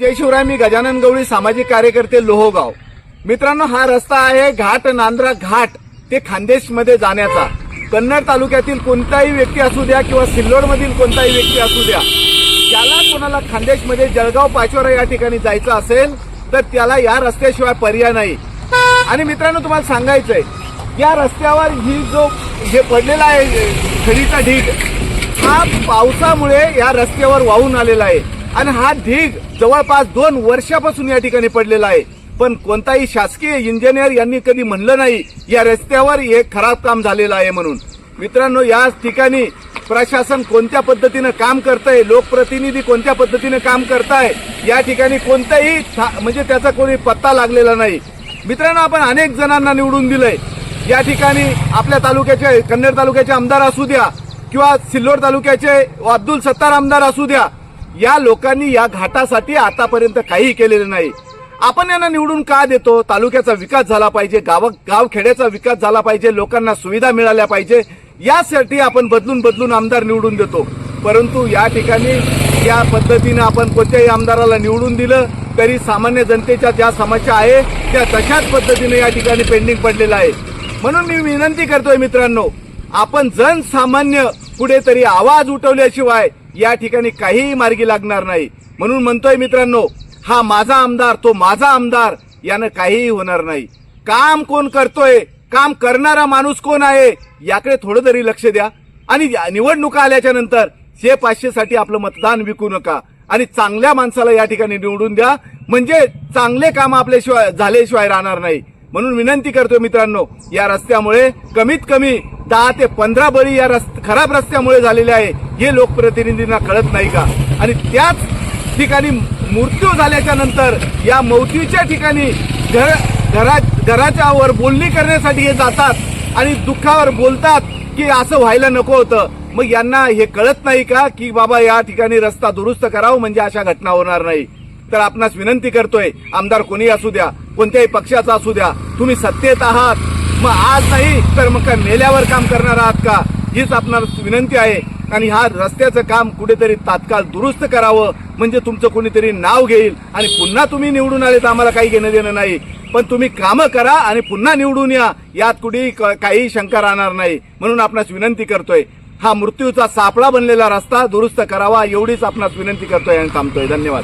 जय शिवराय मी गजानन गवळी सामाजिक कार्यकर्ते लोहगाव. मित्रांनो हा रस्ता आहे घाट नांद्रा घाट ते खानदेशमध्ये जाण्याचा. कन्नड तालुक्यातील कोणताही व्यक्ती असू द्या किंवा सिल्लोड मधील कोणताही व्यक्ती असू द्या ज्याला कोणाला खानदेशमध्ये जळगाव पाचोरा या ठिकाणी जायचं असेल तर त्याला या रस्त्याशिवाय पर्याय नाही. आणि मित्रांनो तुम्हाला सांगायचंय या रस्त्यावर ही जो हे पडलेला आहे खडीचा ढीग हा पावसामुळे या रस्त्यावर वाहून आलेला आहे. आणि हा ढीग जवळपास दोन वर्षापासून या ठिकाणी पडलेला आहे. पण कोणताही शासकीय इंजिनियर यांनी कधी म्हणलं नाही या रस्त्यावर हे खराब काम झालेलं आहे म्हणून. मित्रांनो या ठिकाणी प्रशासन कोणत्या पद्धतीनं काम करतंय लोकप्रतिनिधी कोणत्या पद्धतीनं काम करताय या ठिकाणी कोणताही म्हणजे त्याचा कोणी पत्ता लागलेला नाही. मित्रांनो आपण अनेक जणांना निवडून दिलंय. या ठिकाणी आपल्या तालुक्याचे कन्नड तालुक्याचे आमदार असू द्या किंवा सिल्लोड तालुक्याचे अब्दुल सत्तार आमदार असू द्या या लोकांनी या घाटासाठी आतापर्यंत काही केलेलं नाही. आपण यांना निवडून का देतो? तालुक्याचा विकास झाला पाहिजे गाव गाव खेड्याचा विकास झाला पाहिजे लोकांना सुविधा मिळाल्या पाहिजे यासाठी आपण बदलून बदलून आमदार निवडून देतो. परंतु या ठिकाणी या पद्धतीनं आपण कोणत्याही आमदाराला निवडून दिलं तरी सामान्य जनतेच्या ज्या समस्या आहे त्या तशाच पद्धतीने या ठिकाणी पेंडिंग पडलेलं आहे म्हणून मी विनंती करतोय मित्रांनो आपण जनसामान्य कुठेतरी आवाज उठवल्याशिवाय या ठिकाणी काहीही मार्गी लागणार नाही. म्हणून म्हणतोय मित्रांनो हा माझा आमदार तो माझा आमदार यानं काहीही होणार नाही. काम कोण करतोय काम करणारा माणूस कोण आहे याकडे थोडं तरी लक्ष द्या. आणि या निवडणुका आल्याच्यानंतर शे पाचशे साठी आपलं मतदान विकू नका. आणि चांगल्या माणसाला या ठिकाणी निवडून द्या. म्हणजे चांगले काम आपल्याशिवाय झाल्याशिवाय राहणार नाही. म्हणून विनंती करतो मित्रांनो या रस्त्यामुळे कमीत कमी दहा ते पंधरा बळी या रस्त खराब रस्त्यामुळे झालेले आहे हे लोकप्रतिनिधींना कळत नाही का? आणि त्याच ठिकाणी मृत्यू झाल्याच्यानंतर या मौतीच्या ठिकाणी घर घरा घराच्या वर बोलणी करण्यासाठी हे जातात आणि दुःखावर बोलतात की असं व्हायला नको होतं. मग यांना हे कळत नाही का की बाबा या ठिकाणी रस्ता दुरुस्त करावं म्हणजे अशा घटना होणार नाही? तर आपणास विनंती करतोय आमदार कोणी असू द्या कोणत्याही पक्षाचा असू द्या तुम्ही सत्तेत आहात. मग आज नाही तर मग काय मेल्यावर काम करणार आहात का? हीच आपणास विनंती आहे. आणि हा रस्त्याचं काम कुठेतरी तात्काळ दुरुस्त करावं म्हणजे तुमचं कोणीतरी नाव घेईल. आणि पुन्हा तुम्ही निवडून आले तर आम्हाला काही घेणं देणं नाही. पण तुम्ही कामं करा आणि पुन्हा निवडून या. यात कुठेही क- काही शंका राहणार नाही. म्हणून आपणास विनंती करतोय. हा मृत्यूचा सापळा बनलेला रस्ता दुरुस्त करावा एवढीच आपणास विनंती करतोय आणि थांबतोय. धन्यवाद.